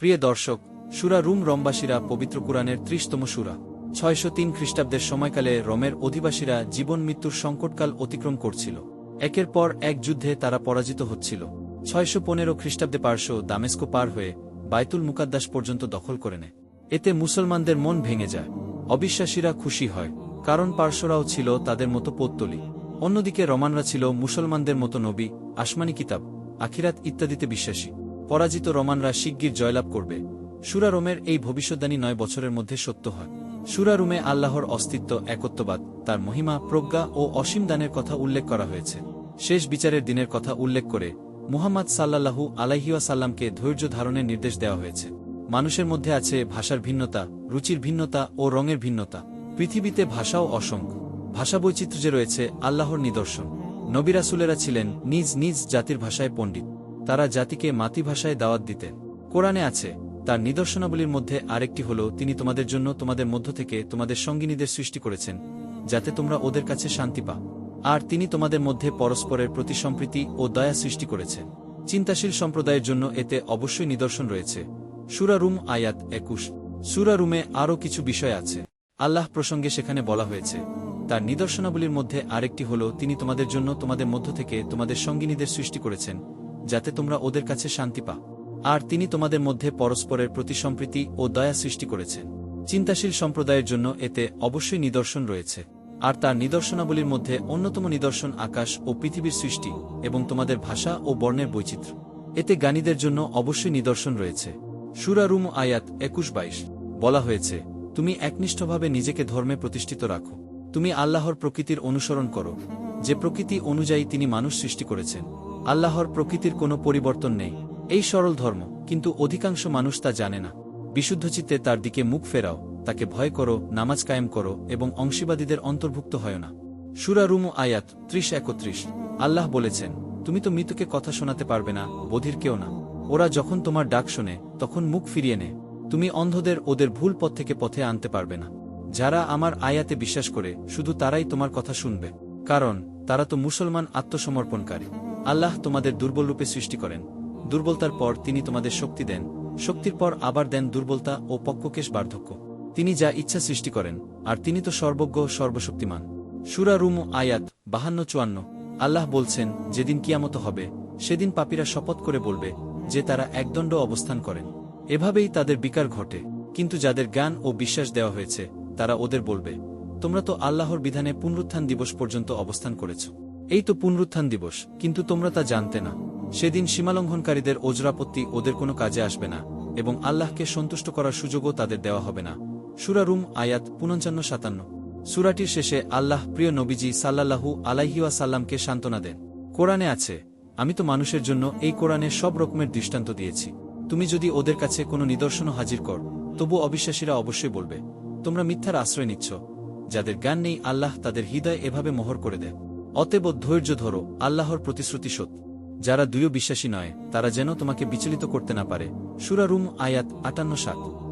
প্রিয় দর্শক, সুরা রুম রমবাসীরা পবিত্র কুরআনের ত্রিশতম সুরা। ছয়শো তিন খ্রিস্টাব্দের সময়কালে রোমের অধিবাসীরা জীবন মৃত্যুর সংকটকাল অতিক্রম করছিল। একের পর এক যুদ্ধে তারা পরাজিত হচ্ছিল। ছয়শো পনেরো খ্রিস্টাব্দে পার্শ্ব দামেস্কো পার হয়ে বাইতুল মুকাদ্দাস পর্যন্ত দখল করে নেয়। এতে মুসলমানদের মন ভেঙে যায়। অবিশ্বাসীরা খুশি হয়, কারণ পার্শ্বরাও ছিল তাদের মতো পৌত্তলি। অন্যদিকে রমানরা ছিল মুসলমানদের মতো নবী, আসমানি কিতাব, আখিরাত ইত্যাদিতে বিশ্বাসী। পরাজিত রমানরা শিগগির জয়লাভ করবে। সুরা রোমের এই ভবিষ্যদ্বাণী নয় বছরের মধ্যে সত্য হয়। সুরা রুমে আল্লাহর অস্তিত্ব, একত্ববাদ, তার মহিমা, প্রজ্ঞা ও অসীম দানের কথা উল্লেখ করা হয়েছে। শেষ বিচারের দিনের কথা উল্লেখ করে মুহাম্মদ সাল্লাল্লাহু আলাইহিওয়াসাল্লামকে ধৈর্য ধারণের নির্দেশ দেওয়া হয়েছে। মানুষের মধ্যে আছে ভাষার ভিন্নতা, রুচির ভিন্নতা ও রঙের ভিন্নতা। পৃথিবীতে ভাষাও অসংখ্য। ভাষা বৈচিত্র্য যে রয়েছে আল্লাহর নিদর্শন। নবিরাসুলেরা ছিলেন নিজ নিজ জাতির ভাষায় পণ্ডিত। তারা জাতিকে মাতৃভাষায় দাওয়াত দিতেন। কোরআনে আছে, তার নিদর্শনাবলীর মধ্যে আরেকটি হল, তিনি তোমাদের জন্য তোমাদের মধ্য থেকে তোমাদের সঙ্গিনীদের সৃষ্টি করেছেন, যাতে তোমরা ওদের কাছে শান্তি পাও। আর তিনি তোমাদের মধ্যে পরস্পরের প্রতি সম্প্রীতি ও দয়া সৃষ্টি করেছেন। চিন্তাশীল সম্প্রদায়ের জন্য এতে অবশ্যই নিদর্শন রয়েছে। সুরারুম আয়াত একুশ। সুরা রুমে আরও কিছু বিষয় আছে। আল্লাহ প্রসঙ্গে সেখানে বলা হয়েছে, তার নিদর্শনাবলীর মধ্যে আরেকটি হল, তিনি তোমাদের জন্য তোমাদের মধ্য থেকে তোমাদের সঙ্গিনীদের সৃষ্টি করেছেন যাতে তোমরা ওদের কাছে শান্তি পা আর তিনি তোমাদের মধ্যে পরস্পরের প্রতি সম্প্রীতি ও দয়া সৃষ্টি করেছেন। চিন্তাশীল সম্প্রদায়ের জন্য এতে অবশ্যই নিদর্শন রয়েছে। আর তার নিদর্শনাবলীর মধ্যে অন্যতম নিদর্শন আকাশ ও পৃথিবীর সৃষ্টি এবং তোমাদের ভাষা ও বর্ণের বৈচিত্র্য। এতে জ্ঞানীদের জন্য অবশ্যই নিদর্শন রয়েছে। সুরা রুম আয়াত একুশ বাইশ বলা হয়েছে, তুমি একনিষ্ঠভাবে নিজেকে ধর্মে প্রতিষ্ঠিত রাখো। তুমি আল্লাহর প্রকৃতির অনুসরণ করো। যে প্রকৃতি অনুযায়ী তিনি মানুষ সৃষ্টি করেছেন আল্লাহর প্রকৃতির কোনো পরিবর্তন নেই। এই সরল ধর্ম, কিন্তু অধিকাংশ মানুষ তা জানে না। বিশুদ্ধচিত্তে তার দিকে মুখ ফেরাও, তাকে ভয় করো, নামাজ কায়েম করো এবং অংশীবাদীদের অন্তর্ভুক্ত হয় না। সুরা রুমু আয়াত ত্রিশ একত্রিশ। আল্লাহ বলেছেন, তুমি তো মৃতকে কথা শোনাতে পারবে না, বধির কেউ না। ওরা যখন তোমার ডাক শোনে, তখন মুখ ফিরিয়ে নে। তুমি অন্ধদের ওদের ভুল পথ থেকে পথে আনতে পারবে না। যারা আমার আয়াতে বিশ্বাস করে, শুধু তারাই তোমার কথা শুনবে। কারণ, তারা তো মুসলমান আত্মসমর্পণকারী। আল্লাহ তোমাদের দুর্বল রূপে সৃষ্টি করেন। দুর্বলতার পর তিনি তোমাদের শক্তি দেন। শক্তির পর আবার দেন দুর্বলতা ও পক্ষকেশ বার্ধক্য। তিনি যা ইচ্ছা সৃষ্টি করেন, আর তিনি তো সর্বজ্ঞ সর্বশক্তিমান। সুরা রুমু আয়াত বাহান্ন চুয়ান্ন। আল্লাহ বলছেন, যেদিন কিয়ামত হবে, সেদিন পাপীরা শপথ করে বলবে যে তারা একদণ্ড অবস্থান করেন। এভাবেই তাদের বিকার ঘটে। কিন্তু যাদের জ্ঞান ও বিশ্বাস দেওয়া হয়েছে, তারা ওদের বলবে, তোমরা তো আল্লাহর বিধানে পুনরুত্থান দিবস পর্যন্ত অবস্থান করেছ। এই তো পুনরুত্থান দিবস, কিন্তু তোমরা তা জানতে না। সেদিন সীমালঙ্ঘনকারীদের ওজরাপত্তি ওদের কোনো কাজে আসবে না, এবং আল্লাহকে সন্তুষ্ট করার সুযোগও তাদের দেওয়া হবে না। সুরা রুম, আয়াত পুনঞ্চান্ন সাতান্ন। সুরাটির শেষে আল্লাহ প্রিয় নবীজি সাল্লাল্লাহু আলাইহিওয়া সাল্লামকে সান্ত্বনা দেন। কোরআনে আছে, আমি তো মানুষের জন্য এই কোরআনে সব রকমের দৃষ্টান্ত দিয়েছি। তুমি যদি ওদের কাছে কোনো নিদর্শন হাজির কর, তবু অবিশ্বাসীরা অবশ্যই বলবে, তোমরা মিথ্যার আশ্রয় নিচ্ছ। যাদের জ্ঞান নেই, আল্লাহ তাদের হৃদয় এভাবে মোহর করে দেয় অতএব ধৈর্য ধরো, আল্লাহর প্রতিশ্রুতি সত যারা দুইও বিশ্বাসী নয়, তারা যেন তোমাকে বিচলিত করতে না পারে। সুরারুম আয়াত আটান্ন সাত।